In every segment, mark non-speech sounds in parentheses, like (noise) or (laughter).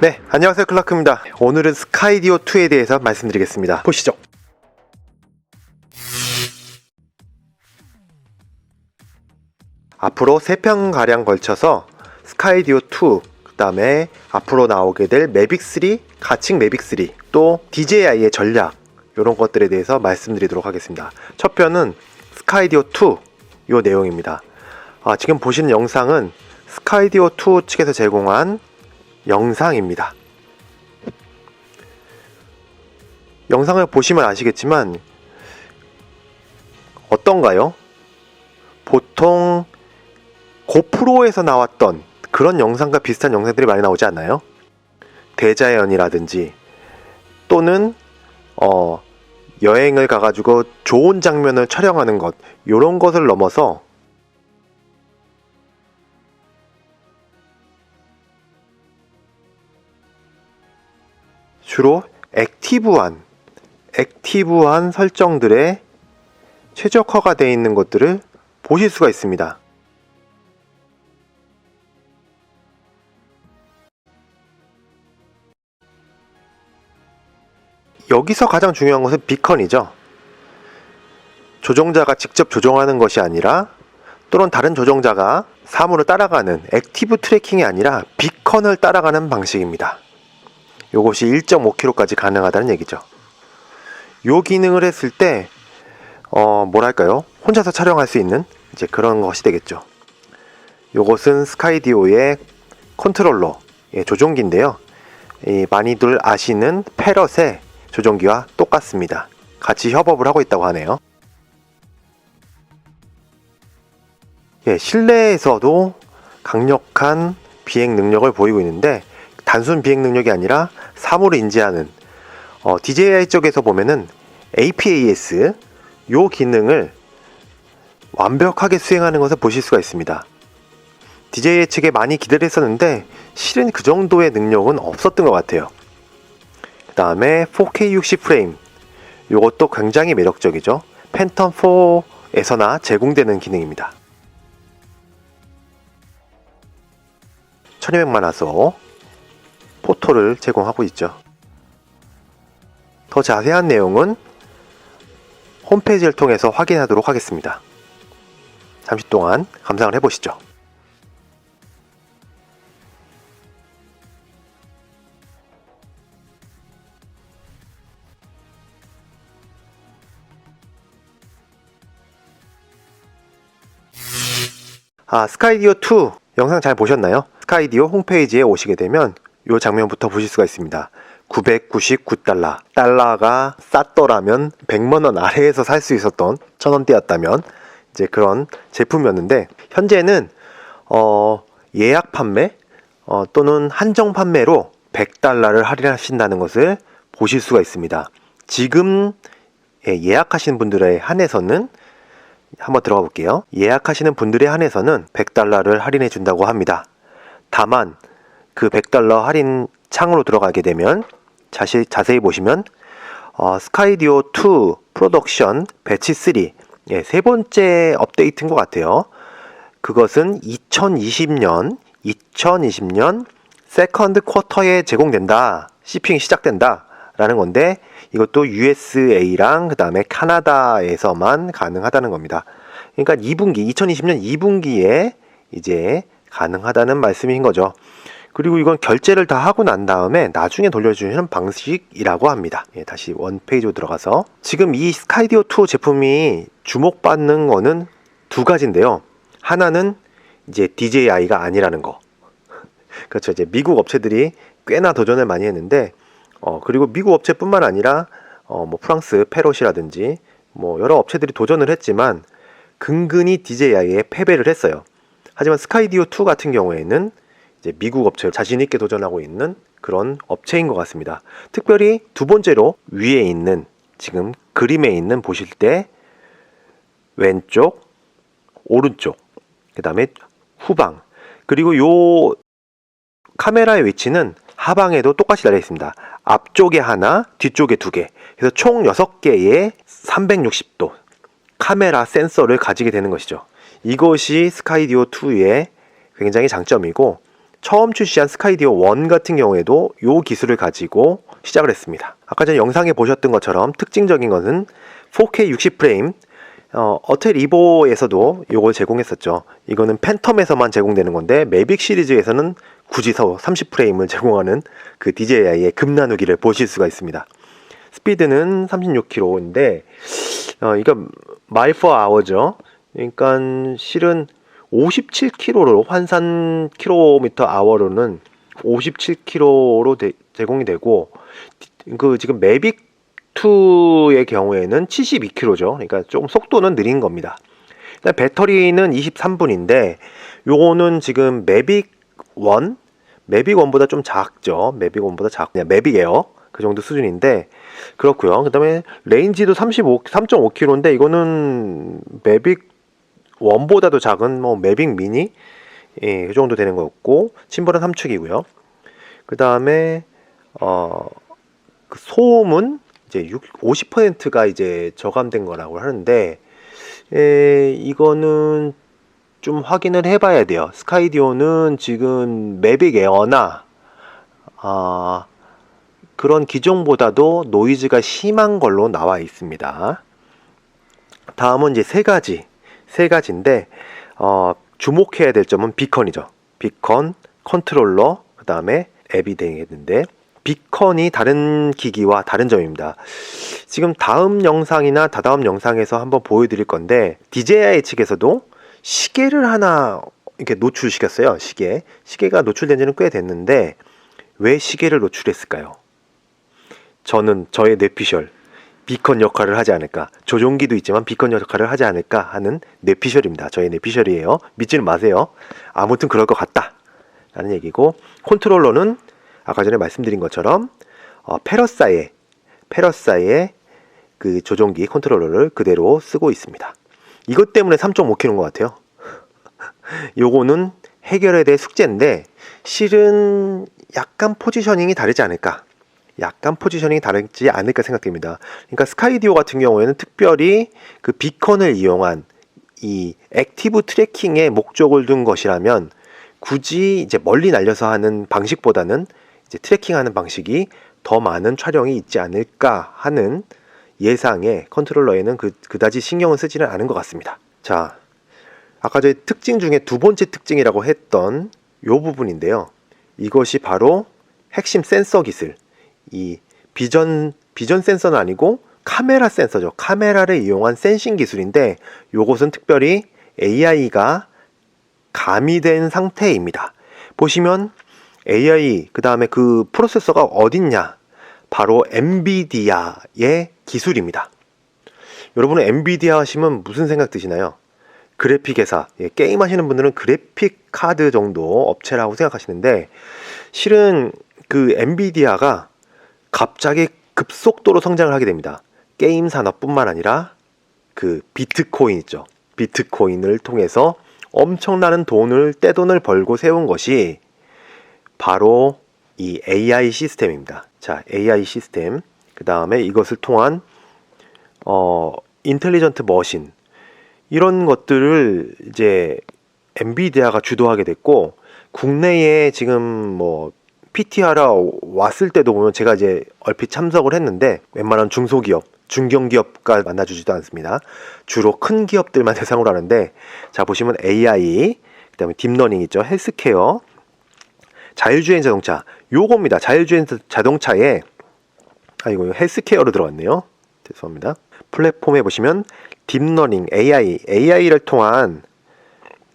네, 안녕하세요. 클라크입니다. 오늘은 스카이디오 2에 대해서 말씀드리겠습니다. 보시죠. 앞으로 3편 걸쳐서 스카이디오 2, 그 다음에 앞으로 나오게 될 매빅 3, 가칭 매빅 3, 또 DJI의 전략, 이런 것들에 대해서 말씀드리도록 하겠습니다. 첫 편은 스카이디오 2, 요 내용입니다. 아, 지금 보시는 영상은 스카이디오 2 측에서 제공한 영상입니다. 영상을 보시면 아시겠지만 어떤가요? 보통 고프로에서 나왔던 그런 영상과 비슷한 영상들이 많이 나오지 않나요? 대자연이라든지 또는 어, 여행을 가가지고 좋은 장면을 촬영하는 것 이런 것을 넘어서 주로 액티브한 액티브한 설정들에 최적화가 되어 있는 것들을 보실 수가 있습니다. 여기서 가장 중요한 것은 비컨이죠. 조종자가 직접 조종하는 것이 아니라 또는 다른 조종자가 사물을 따라가는 액티브 트래킹이 아니라 비컨을 따라가는 방식입니다. 요것이 1.5km까지 가능하다는 얘기죠. 요 기능을 했을 때, 어, 뭐랄까요? 혼자서 촬영할 수 있는 이제 그런 것이 되겠죠. 요것은 스카이디오의 컨트롤러, 예, 조종기인데요. 이 많이들 아시는 패럿의 조종기와 똑같습니다. 같이 협업을 하고 있다고 하네요. 예, 실내에서도 강력한 비행 능력을 보이고 있는데 단순 비행 능력이 아니라 사물을 인지하는 어, DJI 쪽에서 보면은 APAS 요 기능을 완벽하게 수행하는 것을 보실 수가 있습니다. DJI 측에 많이 기대를 했었는데 실은 그 정도의 능력은 없었던 것 같아요. 그 다음에 4K 60 프레임 요것도 굉장히 매력적이죠. 팬텀 4에서나 제공되는 기능입니다. 1200만 화소 포토를 제공하고 있죠. 더 자세한 내용은 홈페이지를 통해서 확인하도록 하겠습니다. 잠시 동안 감상을 해보시죠. 아, 스카이디오 2 영상 잘 보셨나요? 스카이디오 홈페이지에 오시게 되면 이 장면부터 보실 수가 있습니다. 999달러. 달러가 쌌더라면 100만원 아래에서 살 수 있었던 천원대였다면 이제 그런 제품이었는데 현재는 어, 예약 판매 어, 또는 한정 판매로 100달러를 할인하신다는 것을 보실 수가 있습니다. 지금 예, 예약하신 분들에 한해서는 한번 들어가 볼게요. 예약하시는 분들에 한해서는 100달러를 할인해 준다고 합니다. 다만 그 100달러 할인 창으로 들어가게 되면 자시, 자세히 보시면 어, 스카이디오 2 프로덕션 배치 3 예, 세 번째 업데이트인 것 같아요. 그것은 2020년 2020년 세컨드 쿼터에 제공된다. 시핑이 시작된다. 라는 건데 이것도 USA랑 그 다음에 카나다에서만 가능하다는 겁니다. 그러니까 2분기 2020년 2분기에 이제 가능하다는 말씀인 거죠. 그리고 이건 결제를 다 하고 난 다음에 나중에 돌려주는 방식이라고 합니다. 예, 다시 원페이지로 들어가서 지금 이 스카이디오 2 제품이 주목받는 거는 두 가지인데요. 하나는 이제 DJI가 아니라는 거. (laughs) 그렇죠. 이제 미국 업체들이 꽤나 도전을 많이 했는데 어, 그리고 미국 업체뿐만 아니라 어, 뭐 프랑스 페롯이라든지 뭐 여러 업체들이 도전을 했지만 근근히 DJI에 패배를 했어요. 하지만 스카이디오 2 같은 경우에는 이제 미국 업체 자신 있게 도전하고 있는 그런 업체인 것 같습니다. 특별히 두 번째로 위에 있는 지금 그림에 있는 보실 때 왼쪽, 오른쪽, 그 다음에 후방 그리고 요 카메라의 위치는 하방에도 똑같이 달려 있습니다. 앞쪽에 하나, 뒤쪽에 두 개. 그래서 총 6개의 360도 카메라 센서를 가지게 되는 것이죠. 이것이 스카이디오 2의 굉장히 장점이고 처음 출시한 스카이디오 1 같은 경우에도 이 기술을 가지고 시작을 했습니다. 아까 전에 영상에 보셨던 것처럼 특징적인 것은 4K 60프레임 어, 어텔 리보에서도 이걸 제공했었죠. 이거는 팬텀에서만 제공되는 건데 매빅 시리즈에서는 굳이 서 30프레임을 (laughs) 제공하는 그 DJI의 급 나누기를 보실 수가 있습니다. 스피드는 36km인데 어, 이거 마일 퍼 아워죠. 그러니까 실은 57km로 환산 킬로미터 아워로는 57km로 대, 제공이 되고 그 지금 매빅 2의 경우에는 72km죠. 그러니까 조금 속도는 느린 겁니다. 일단 배터리는 23분인데 요거는 지금 매빅 1, 매빅 1보다 좀 작죠. 매빅 1보다 작, 그냥 매빅 에어 그 정도 수준인데 그렇고요. 그다음에 레인지도 35, 3.5km인데 이거는 매빅 1보다도 작은 뭐 매빅 미니 예, 그 정도 되는 거였고 침벌은 3축이고요. 그 다음에 어, 그 소음은 이제 50%가 이제 저감된 거라고 하는데 에, 이거는 좀 확인을 해봐야 돼요. 스카이디오는 지금 매빅 에어나 아, 그런 기종보다도 노이즈가 심한 걸로 나와 있습니다. 다음은 이제 세 가지 세 가지인데 어, 주목해야 될 점은 비컨이죠. 비컨, 컨트롤러, 그 다음에 앱이 되겠는데 비컨이 다른 기기와 다른 점입니다. 지금 다음 영상이나 다다음 영상에서 한번 보여드릴 건데 DJI 측에서도 시계를 하나 이렇게 노출시켰어요. 시계. 시계가 노출된 지는 꽤 됐는데 왜 시계를 노출했을까요? 저는 저의 뇌피셜 비컨 역할을 하지 않을까 조종기도 있지만 비컨 역할을 하지 않을까 하는 뇌피셜입니다. 저의 뇌피셜이에요. 믿지는 마세요. 아무튼 그럴 것 같다 라는 얘기고 컨트롤러는 아까 전에 말씀드린 것처럼 어, 페러사의 페러사의 그 조종기 컨트롤러를 그대로 쓰고 있습니다. 이것 때문에 3.5kg인 것 같아요. (laughs) 요거는 해결에 대해 숙제인데 실은 약간 포지셔닝이 다르지 않을까. 약간 포지셔닝이 다르지 않을까 생각됩니다. 그러니까 스카이디오 같은 경우에는 특별히 그 비컨을 이용한 이 액티브 트래킹에 목적을 둔 것이라면 굳이 이제 멀리 날려서 하는 방식보다는 이제 트래킹하는 방식이 더 많은 촬영이 있지 않을까 하는 예상에 컨트롤러에는 그, 그다지 신경을 쓰지는 않은 것 같습니다. 자, 아까 저희 특징 중에 두 번째 특징이라고 했던 요 부분인데요. 이것이 바로 핵심 센서 기술. 이 비전, 비전 센서는 아니고 카메라 센서죠. 카메라를 이용한 센싱 기술인데 요것은 특별히 AI가 가미된 상태입니다. 보시면 AI 그 다음에 그 프로세서가 어딨냐? 바로 엔비디아의 기술입니다. 여러분은 엔비디아 하시면 무슨 생각 드시나요? 그래픽 회사, 예, 게임 하시는 분들은 그래픽 카드 정도 업체라고 생각하시는데 실은 그 엔비디아가 갑자기 급속도로 성장을 하게 됩니다. 게임 산업뿐만 아니라 그 비트코인 있죠. 비트코인을 통해서 엄청나는 돈을 떼돈을 벌고 세운 것이 바로 이 AI 시스템입니다. 자, AI 시스템. 그 다음에 이것을 통한 어, 인텔리전트 머신 이런 것들을 이제 엔비디아가 주도하게 됐고 국내에 지금 뭐 PT하러 왔을 때도 보면 제가 이제 얼핏 참석을 했는데 웬만한 중소기업, 중견기업과 만나주지도 않습니다. 주로 큰 기업들만 (laughs) 대상으로 하는데 자 보시면 AI, 그다음에 딥러닝 있죠, 헬스케어, 자율주행 자동차 요겁니다. 자율주행 자동차에 아 이거 헬스케어로 들어갔네요. 죄송합니다. 플랫폼에 보시면 딥러닝 AI AI를 통한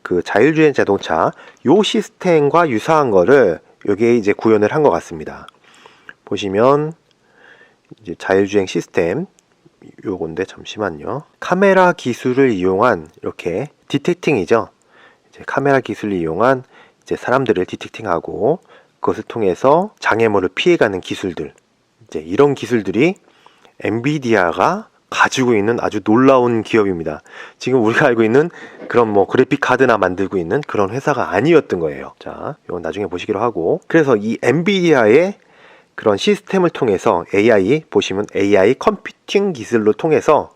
그 자율주행 자동차 요 시스템과 유사한 거를 여기에 이제 구현을 한 것 같습니다. 보시면 이제 자율주행 시스템 요건데 잠시만요. 카메라 기술을 이용한 이렇게 디텍팅이죠. 이제 카메라 기술을 이용한 이제 사람들을 디텍팅하고 그것을 통해서 장애물을 피해가는 기술들 이제 이런 기술들이 엔비디아가 가지고 있는 아주 놀라운 기업입니다. 지금 우리가 알고 있는 그런 뭐 그래픽 카드나 만들고 있는 그런 회사가 아니었던 거예요. 자, 이건 나중에 보시기로 하고. 그래서 이 엔비디아의 그런 시스템을 통해서 AI 보시면 AI 컴퓨팅 기술로 통해서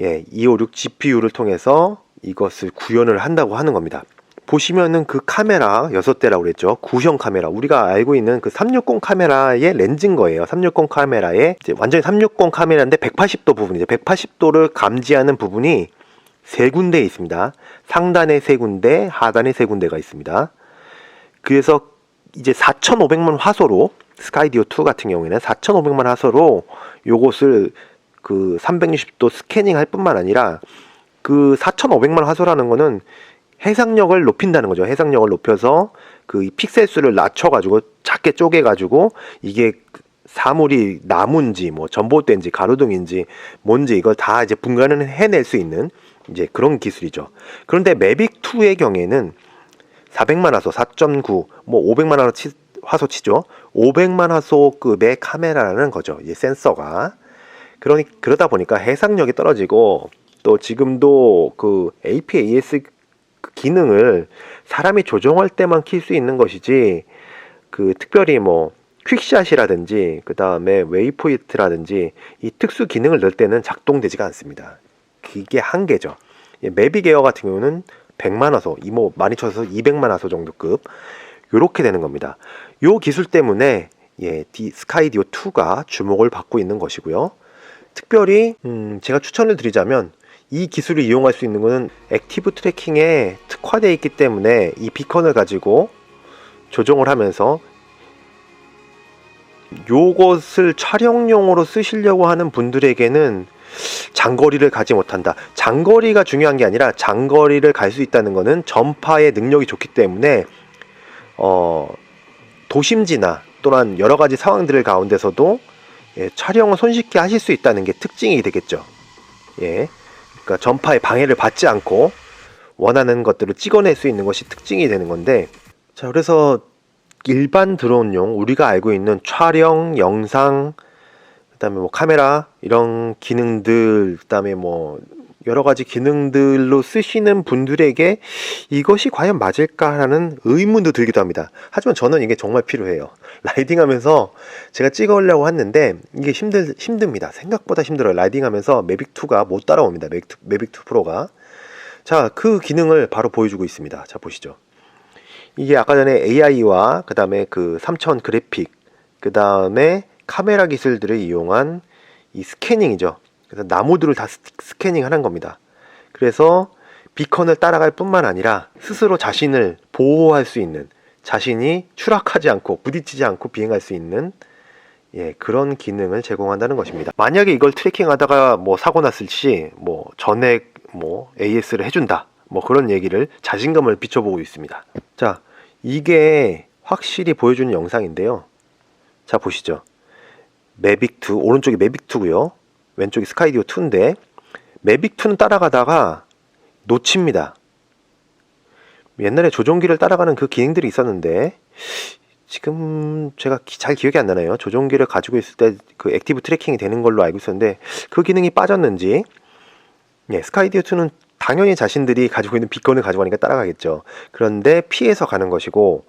예, 256 GPU를 통해서 이것을 구현을 한다고 하는 겁니다. 보시면은 그 카메라 6대라고 그랬죠. 구형 카메라. 우리가 알고 있는 그 360 카메라의 렌즈인 거예요. 360 카메라의 이제 완전히 360 카메라인데 180도 부분이죠. 180도를 감지하는 부분이 세 군데 있습니다. 상단에 세 군데, 하단에 세 군데가 있습니다. 그래서 이제 4,500만 화소로 스카이디오 2 같은 경우에는 4,500만 화소로 요것을 그 360도 스캐닝 할 뿐만 아니라 그 4,500만 화소라는 거는 해상력을 높인다는 거죠. 해상력을 높여서 그이 픽셀 수를 낮춰 가지고 작게 쪼개 가지고 이게 사물이 나무인지 뭐 전봇대인지 가로등인지 뭔지 이걸 다 이제 분간을 해낼 수 있는 이제 그런 기술이죠. 그런데 매빅 2의 경우에는 400만 화소, 4.9, 뭐 500만 화소, 치, 화소 치죠. 500만 화소급의 카메라라는 거죠. 이제 센서가. 그러니 그러다 보니까 해상력이 떨어지고 또 지금도 그 APAS 그 기능을 사람이 조정할 때만 킬 수 있는 것이지 그 특별히 뭐 퀵샷이라든지 그 다음에 웨이포인트라든지 이 특수 기능을 넣을 때는 작동되지가 않습니다. 그게 한계죠. 매빅 에어 같은 경우는 100만 화소, 이모 많이 쳐서 200만 화소 정도급 요렇게 되는 겁니다. 요 기술 때문에 예, 디 스카이디오 2가 주목을 받고 있는 것이고요. 특별히 음, 제가 추천을 드리자면 이 기술을 이용할 수 있는 것은 액티브 트래킹에 특화되어 있기 때문에 이 비컨을 가지고 조정을 하면서 요것을 촬영용으로 쓰시려고 하는 분들에게는 장거리를 가지 못한다. 장거리가 중요한 게 아니라 장거리를 갈 수 있다는 것은 전파의 능력이 좋기 때문에 어, 도심지나 또한 여러 가지 상황들 가운데서도 예, 촬영을 손쉽게 하실 수 있다는 게 특징이 되겠죠. 예. 그러니까 전파의 방해를 받지 않고 원하는 것들을 찍어낼 수 있는 것이 특징이 되는 건데 자 그래서 일반 드론용 우리가 알고 있는 촬영, 영상, 그다음에 뭐 카메라 이런 기능들, 그다음에 뭐 여러 가지 기능들로 쓰시는 분들에게 이것이 과연 맞을까라는 의문도 들기도 합니다. 하지만 저는 이게 정말 필요해요. (laughs) 라이딩 하면서 제가 찍어오려고 했는데 이게 힘들, 힘듭니다. 생각보다 힘들어요. 라이딩 하면서 매빅2가 못 따라옵니다. 매빅2, 매빅2 프로가. 자, 그 기능을 바로 보여주고 있습니다. 자, 보시죠. 이게 아까 전에 AI와 그 다음에 그 3000 그래픽, 그 다음에 카메라 기술들을 이용한 이 스캐닝이죠. 그래서 나무들을 다 스캐닝 하는 겁니다. 그래서 비컨을 따라갈 뿐만 아니라 스스로 자신을 보호할 수 있는 자신이 추락하지 않고 부딪히지 않고 비행할 수 있는 예, 그런 기능을 제공한다는 것입니다. 만약에 이걸 트래킹 하다가 뭐 사고 났을 시 뭐 전액 뭐 AS를 해준다 뭐 그런 얘기를 자신감을 비춰보고 있습니다. 자, 이게 확실히 보여주는 영상인데요. 자 보시죠. 매빅2 오른쪽이 매빅2고요. 왼쪽이 스카이디오 2인데 매빅 2는 따라가다가 놓칩니다. 옛날에 조종기를 따라가는 그 기능들이 있었는데 지금 제가 기, 잘 기억이 안 나네요. 조종기를 가지고 있을 때 그 액티브 트래킹이 되는 걸로 알고 있었는데 그 기능이 빠졌는지 예, 스카이디오 2는 당연히 자신들이 가지고 있는 비건을 가지고 가니까 따라가겠죠. 그런데 피해서 가는 것이고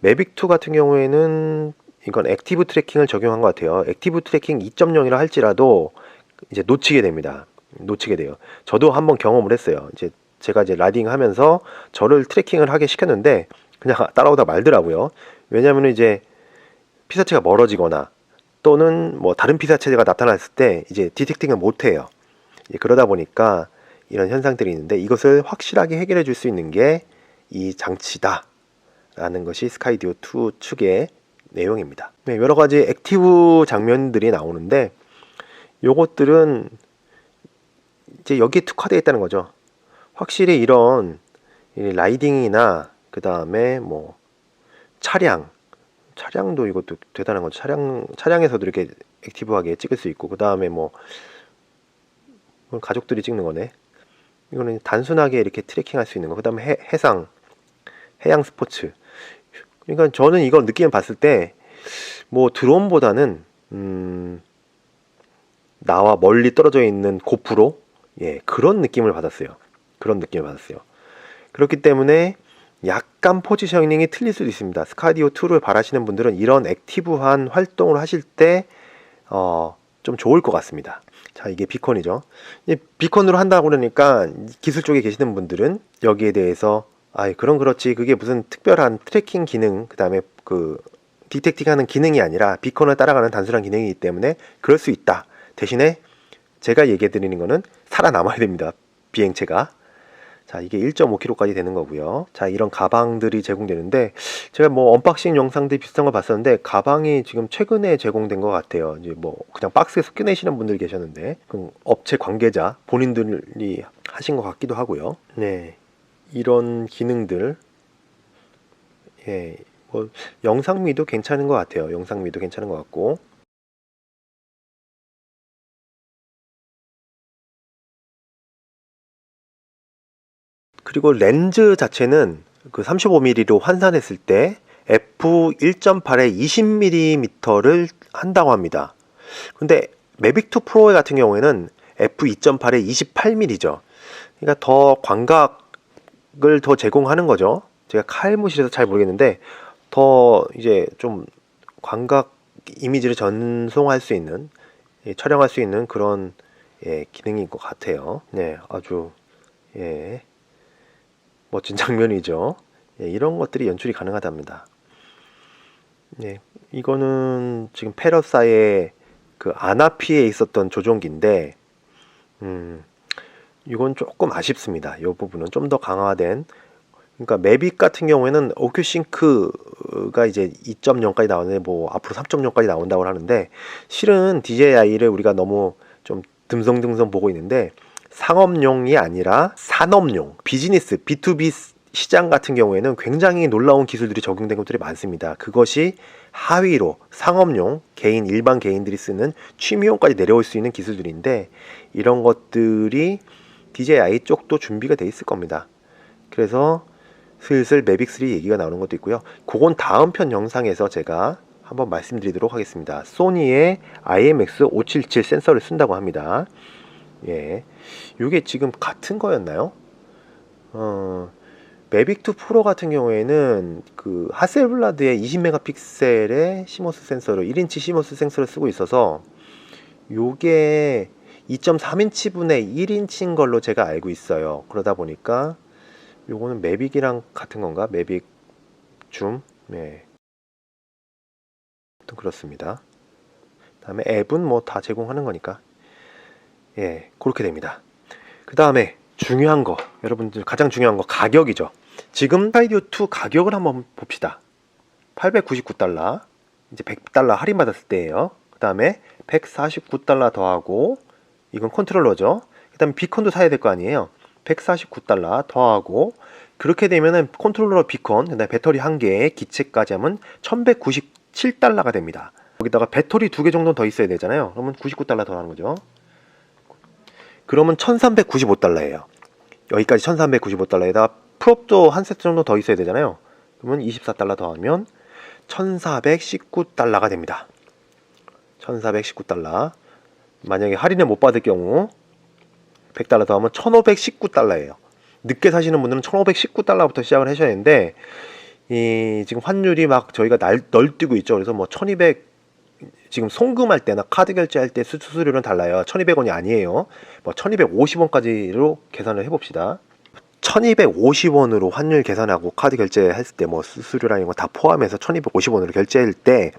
매빅 2 같은 경우에는 이건 액티브 트래킹을 적용한 것 같아요. 액티브 트래킹 2.0이라 할지라도 이제 놓치게 됩니다. 놓치게 돼요. 저도 한번 경험을 했어요. 이제 제가 이제 라이딩 하면서 저를 트래킹을 하게 시켰는데 그냥 (laughs) 따라오다 말더라고요. 왜냐하면 이제 피사체가 멀어지거나 또는 뭐 다른 피사체가 나타났을 때 이제 디텍팅을 못 해요. 그러다 보니까 이런 현상들이 있는데 이것을 확실하게 해결해 줄 수 있는 게 이 장치다. 라는 것이 스카이디오 2 측의 내용입니다. 네, 여러 가지 액티브 장면들이 나오는데 요것들은 이제 여기에 특화되어 있다는 거죠. 확실히 이런 라이딩이나 그 다음에 뭐 차량, 차량도 이것도 대단한 거죠. 차량 차량에서도 이렇게 액티브하게 찍을 수 있고 그 다음에 뭐 가족들이 찍는 거네. 이거는 단순하게 이렇게 트래킹할 수 있는 거. 그 다음에 해상, 해양 스포츠. 그러니까 저는 이걸 느낌을 봤을 때 뭐 드론보다는 음 나와 멀리 떨어져 있는 고프로 예 그런 느낌을 받았어요. 그런 느낌을 받았어요. 그렇기 때문에 약간 포지셔닝이 틀릴 수도 있습니다. 스카디오 2를 바라시는 분들은 이런 액티브한 활동을 하실 때 어, 좀 좋을 것 같습니다. 자, 이게 비컨이죠. 이 비컨으로 한다고 그러니까 기술 쪽에 계시는 분들은 여기에 대해서 아, 그럼 그렇지. 그게 무슨 특별한 트래킹 기능, 그 다음에 그 디텍팅 하는 기능이 아니라 비컨을 따라가는 단순한 기능이기 때문에 그럴 수 있다. 대신에 제가 얘기해 드리는 거는 살아남아야 됩니다. 비행체가. 자, 이게 1.5kg까지 되는 거고요. 자, 이런 가방들이 제공되는데 제가 뭐 언박싱 영상들 비슷한 걸 봤었는데 가방이 지금 최근에 제공된 것 같아요. 이제 뭐 그냥 박스에서 꺼내시는 분들 계셨는데 그 업체 관계자 본인들이 하신 것 같기도 하고요. 네, 이런 기능들 예, 뭐 영상미도 괜찮은 것 같아요. 영상미도 괜찮은 것 같고 그리고 렌즈 자체는 그 35mm로 환산했을 때 f 1.8에 20mm를 한다고 합니다. 근데 매빅 2 프로 같은 경우에는 f 2.8에 28mm죠. 그러니까 더 광각을 더 제공하는 거죠. 제가 칼무실에서 잘 모르겠는데 더 이제 좀 광각 이미지를 전송할 수 있는 예, 촬영할 수 있는 그런 예, 기능인 것 같아요. 네, 아주 예, 멋진 장면이죠. 예, 이런 것들이 연출이 가능하답니다. 네, 이거는 지금 페러사의 그 아나피에 있었던 조종기인데, 음, 이건 조금 아쉽습니다. 이 부분은 좀 더 강화된, 그러니까 매빅 같은 경우에는 오큐싱크가 이제 2.0까지 나오는데 뭐 앞으로 3.0까지 나온다고 하는데 실은 DJI를 우리가 너무 좀 듬성듬성 보고 있는데 상업용이 아니라 산업용, 비즈니스, B2B 시장 같은 경우에는 굉장히 놀라운 기술들이 적용된 것들이 많습니다. 그것이 하위로 상업용, 개인, 일반 개인들이 쓰는 취미용까지 내려올 수 있는 기술들인데 이런 것들이 DJI 쪽도 준비가 돼 있을 겁니다. 그래서 슬슬 매빅 3 얘기가 나오는 것도 있고요. 그건 다음 편 영상에서 제가 한번 말씀드리도록 하겠습니다. 소니의 IMX577 센서를 쓴다고 합니다. 예. 이게 지금 같은 거였나요? 어, 매빅2 프로 같은 경우에는 그 하셀블라드의 20메가픽셀의 시모스 센서를 1인치 시모스 센서를 쓰고 있어서 요게 2.3인치 분의 1인치인 걸로 제가 알고 있어요. 그러다 보니까 요거는 매빅이랑 같은 건가? 매빅 줌? 네. 또 그렇습니다. 다음에 앱은 뭐 다 제공하는 거니까 예, 그렇게 됩니다. 그 다음에 중요한 거, 여러분들 가장 중요한 거 가격이죠. 지금 스카이디오 2 가격을 한번 봅시다. 899달러, 이제 100달러 할인 받았을 때예요. 그 다음에 149달러 더하고 이건 컨트롤러죠. 그 다음에 비컨도 사야 될 거 아니에요. 149달러 더하고 그렇게 되면은 컨트롤러 비컨, 그다음에 배터리 한 개에 기체까지 하면 1197달러가 됩니다. 거기다가 배터리 두 개 정도 더 있어야 되잖아요. 그러면 99달러 더 하는 거죠. 그러면 1395달러예요. 여기까지 1395달러에다 프롭도 한 세트 정도 더 있어야 되잖아요. 그러면 24달러 더하면 1419달러가 됩니다. 1419달러. 만약에 할인을 못 받을 경우 100달러 더하면 1519달러예요. 늦게 사시는 분들은 1519달러부터 시작을 하셔야 되는데 이 지금 환율이 막 저희가 날, 널뛰고 있죠. 그래서 뭐 1200 지금 송금할 때나 카드 결제할 때 수수료는 달라요. 1200원이 아니에요. 뭐 1250원까지로 계산을 해봅시다. 1250원으로 환율 계산하고 카드 결제했을 때 뭐 수수료라는 거다 포함해서 1250원으로 결제할 때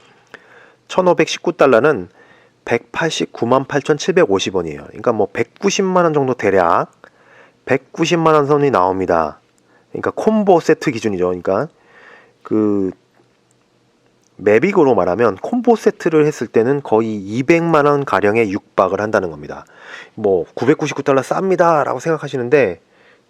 1519달러는 189만 8,750원이에요. 그러니까 뭐 190만 원 정도 대략 190만 원 선이 나옵니다. 그러니까 콤보 세트 기준이죠. 그러니까 그 매빅으로 말하면 콤보 세트를 했을 때는 거의 200만 원 가량의 육박을 한다는 겁니다. 뭐 999달러 쌉니다라고 생각하시는데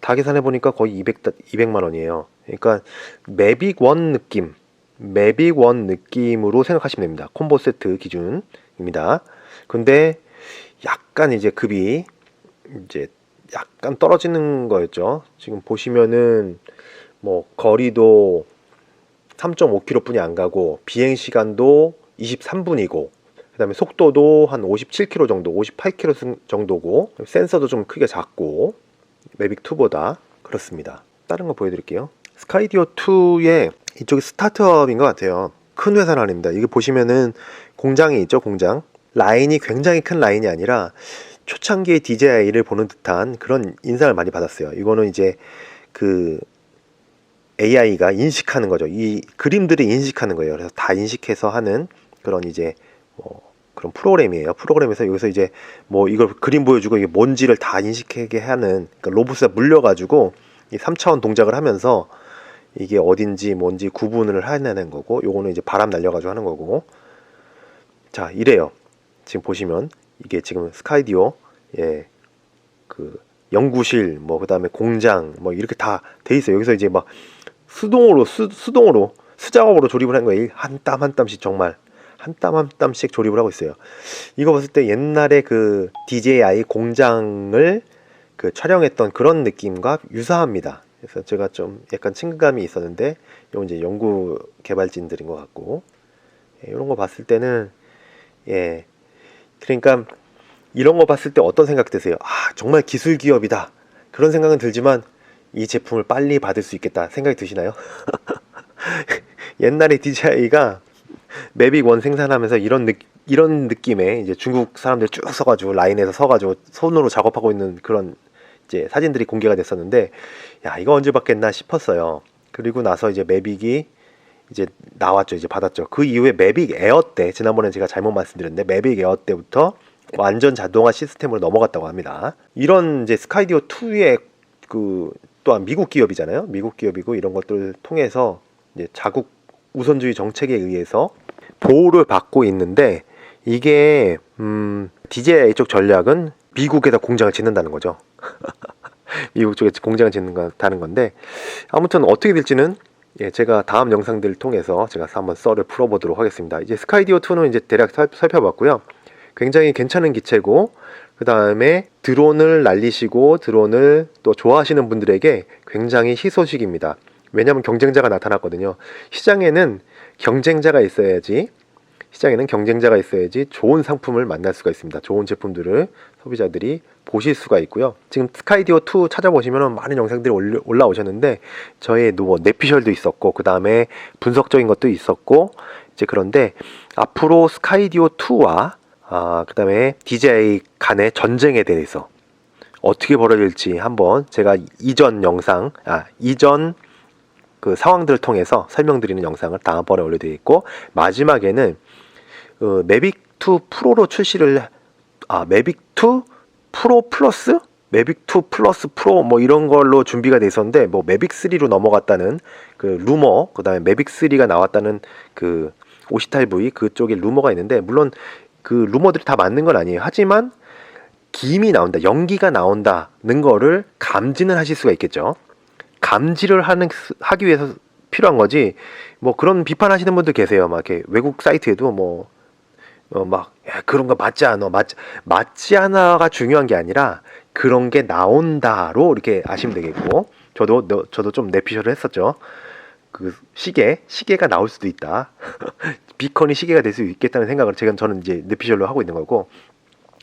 다 계산해 보니까 거의 200 200만 원이에요. 그러니까 매빅 원 느낌, 매빅 원 느낌으로 생각하시면 됩니다. 콤보 세트 기준입니다. 근데 약간 이제 급이 이제 약간 떨어지는 거였죠. 지금 보시면은 뭐 거리도 3.5km 뿐이 안 가고 비행 시간도 23분이고 그다음에 속도도 한 57km 정도, 58km 정도고 센서도 좀 크게 작고 매빅 2보다 그렇습니다. 다른 거 보여드릴게요. 스카이디오 2의 이쪽이 스타트업인 것 같아요. 큰 회사는 아닙니다. 이게 보시면은 공장이 있죠, 공장. 라인이 굉장히 큰 라인이 아니라 초창기의 DJI를 보는 듯한 그런 인상을 많이 받았어요. 이거는 이제 그 AI가 인식하는 거죠. 이 그림들을 인식하는 거예요. 그래서 다 인식해서 하는 그런 이제 뭐 그런 프로그램이에요. 프로그램에서 여기서 이제 뭐 이걸 그림 보여주고 이게 뭔지를 다 인식하게 하는 그러니까 로봇에 물려가지고 이 3차원 동작을 하면서 이게 어딘지 뭔지 구분을 해내는 거고 요거는 이제 바람 날려가지고 하는 거고 자 이래요. 지금 보시면 이게 지금 스카이디오 예그 연구실 뭐 그다음에 공장 뭐 이렇게 다 돼 있어요. 여기서 이제 막 수동으로 수, 수동으로 수작업으로 조립을 한 거예요. 한 땀 한 땀씩 정말 한 땀 한 땀씩 조립을 하고 있어요. 이거 봤을 때 옛날에 그 DJI 공장을 그 촬영했던 그런 느낌과 유사합니다. 그래서 제가 좀 약간 친근감이 있었는데 이건 이제 연구 개발진들인 것 같고 예, 이런 거 봤을 때는 예 그러니까 이런 거 봤을 때 어떤 생각 드세요? 아 정말 기술 기업이다 그런 생각은 들지만 이 제품을 빨리 받을 수 있겠다 생각이 드시나요? (laughs) 옛날에 DJI가 매빅 원 생산하면서 이런 느, 이런 느낌의 이제 중국 사람들 쭉 서가지고 라인에서 서가지고 손으로 작업하고 있는 그런 이제 사진들이 공개가 됐었는데 야 이거 언제 받겠나 싶었어요. 그리고 나서 이제 매빅이 이제 나왔죠. 이제 받았죠. 그 이후에 매빅 에어 때 지난번에 제가 잘못 말씀드렸는데 매빅 에어 때부터 완전 자동화 시스템으로 넘어갔다고 합니다. 이런 이제 스카이디오 2의 그 또한 미국 기업이잖아요. 미국 기업이고 이런 것들을 통해서 이제 자국 우선주의 정책에 의해서 보호를 받고 있는데 이게 음 DJI 쪽 전략은 미국에다 공장을 짓는다는 거죠. (laughs) 미국 쪽에 공장을 짓는다는 건데 아무튼 어떻게 될지는 예, 제가 다음 영상들을 통해서 제가 한번 썰을 풀어보도록 하겠습니다. 이제 스카이디오 2는 이제 대략 살, 살펴봤고요. 굉장히 괜찮은 기체고 그 다음에 드론을 날리시고 드론을 또 좋아하시는 분들에게 굉장히 희소식입니다. 왜냐하면 경쟁자가 나타났거든요. 시장에는 경쟁자가 있어야지 시장에는 경쟁자가 있어야지 좋은 상품을 만날 수가 있습니다. 좋은 제품들을 소비자들이 보실 수가 있고요. 지금 스카이디오 2 찾아보시면 많은 영상들이 올라- 올라오셨는데 저의 뭐 내피셜도 있었고 그 다음에 분석적인 것도 있었고 이제 그런데 앞으로 스카이디오 2와 아, 그 다음에 DJI 간의 전쟁에 대해서 어떻게 벌어질지 한번 제가 이전 영상, 아, 이전 그 상황들을 통해서 설명드리는 영상을 다음번에 올려드리겠고, 마지막에는 어, 매빅 2 프로로 출시를, 아, 매빅 2 프로 플러스? 매빅 2 플러스 프로 뭐 이런 걸로 준비가 돼 있었는데, 뭐 매빅 3로 넘어갔다는 그 루머, 그 다음에 매빅 3가 나왔다는 그 오시탈 V 그쪽에 루머가 있는데, 물론 그 루머들이 다 맞는 건 아니에요. 하지만 김이 나온다, 연기가 나온다는 거를 감지는 하실 수가 있겠죠. 감지를 하는 하기 위해서 필요한 거지. 뭐 그런 비판하시는 분들 계세요. 막 이렇게 외국 사이트에도 뭐 어, 막 야, 그런 거 맞지 않아, 맞 맞지 않아가 중요한 게 아니라 그런 게 나온다로 이렇게 아시면 되겠고. 저도 너- 저도 좀 내피셜을 했었죠. 그 시계 시계가 나올 수도 있다. (laughs) 비컨이 시계가 될 수 있겠다는 생각을 제가 저는 이제 내피셜로 하고 있는 거고.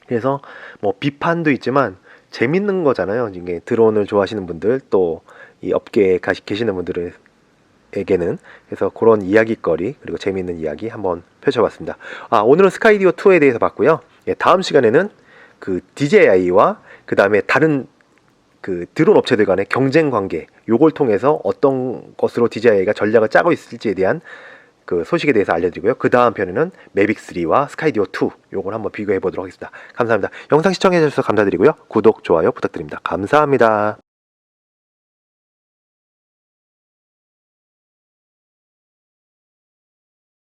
그래서 뭐 비판도 있지만 재밌는 거잖아요. 이게 드론을 좋아하시는 분들 또 이 업계에 가시, 계시는 분들에게는 그래서 그런 이야기거리 그리고 재밌는 이야기 한번 펼쳐봤습니다. 아 오늘은 스카이디오 2에 대해서 봤고요. 예, 다음 시간에는 그 DJI와 그 다음에 다른 그 드론 업체들 간의 경쟁 관계 요걸 통해서 어떤 것으로 DJI가 전략을 짜고 있을지에 대한 그 소식에 대해서 알려드리고요. 그 다음 편에는 매빅 3와 스카이디오 2 요걸 한번 비교해 보도록 하겠습니다. 감사합니다. 영상 시청해 주셔서 감사드리고요. 구독, 좋아요 부탁드립니다. 감사합니다.